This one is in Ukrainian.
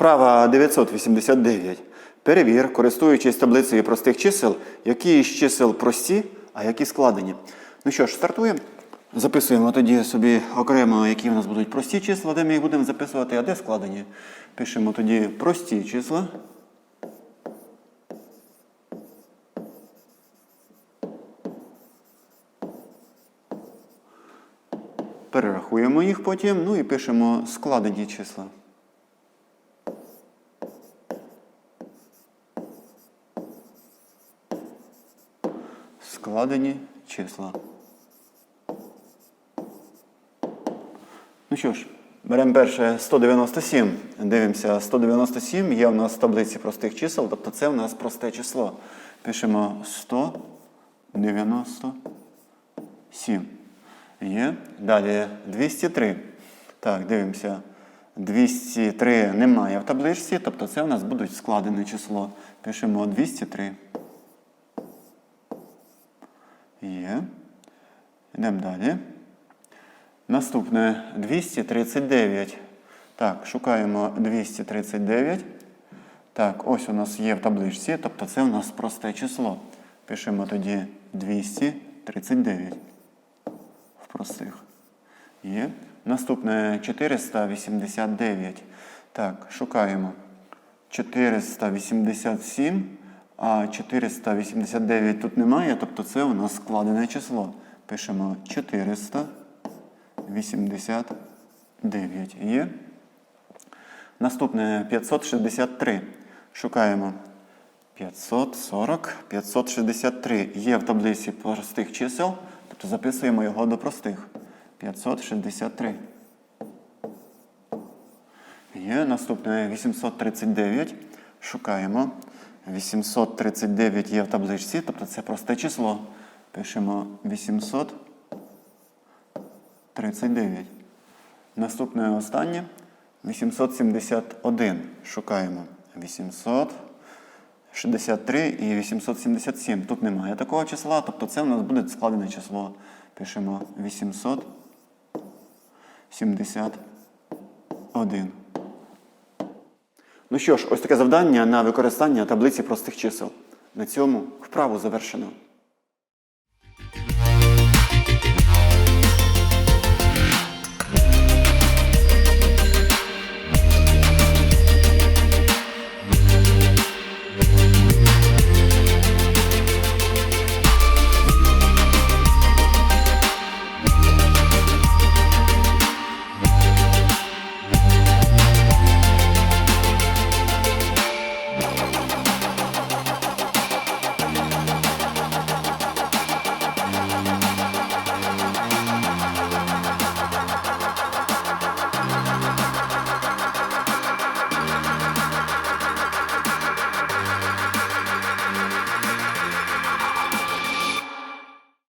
Вправа 989. Перевір, користуючись таблицею простих чисел, які із чисел прості, а які складені. Ну що ж, стартуємо. Записуємо тоді собі окремо, які в нас будуть прості числа, де ми їх будемо записувати, а де складені. Пишемо тоді прості числа. Перерахуємо їх потім, ну і пишемо складені числа. Складені числа. Ну що ж, беремо перше 197. Дивимося, 197 є у нас в таблиці простих чисел, тобто це у нас просте число. Пишемо 197. Є. Далі 203. Так, дивимося. 203 немає в табличці, тобто це у нас будуть складене число. Пишемо 203. Є. Йдемо далі. Наступне 239. Так, шукаємо 239. Так, ось у нас є в табличці, тобто це у нас просте число. Пишемо тоді 239 в простих. Є. Наступне 489. Так, шукаємо 487, а 489 тут немає, тобто це у нас складене число. Пишемо 489. Є. Наступне 563. Шукаємо 540, 563. Є в таблиці простих чисел, тобто записуємо його до простих. 563. Є наступне 839. Шукаємо. 839 є в табличці, тобто це просте число. Пишемо 839. Наступне останнє 871. Шукаємо 863 і 877. Тут немає такого числа, тобто це у нас буде складене число. Пишемо 871. Ну що ж, ось таке завдання на використання таблиці простих чисел. На цьому вправу завершено.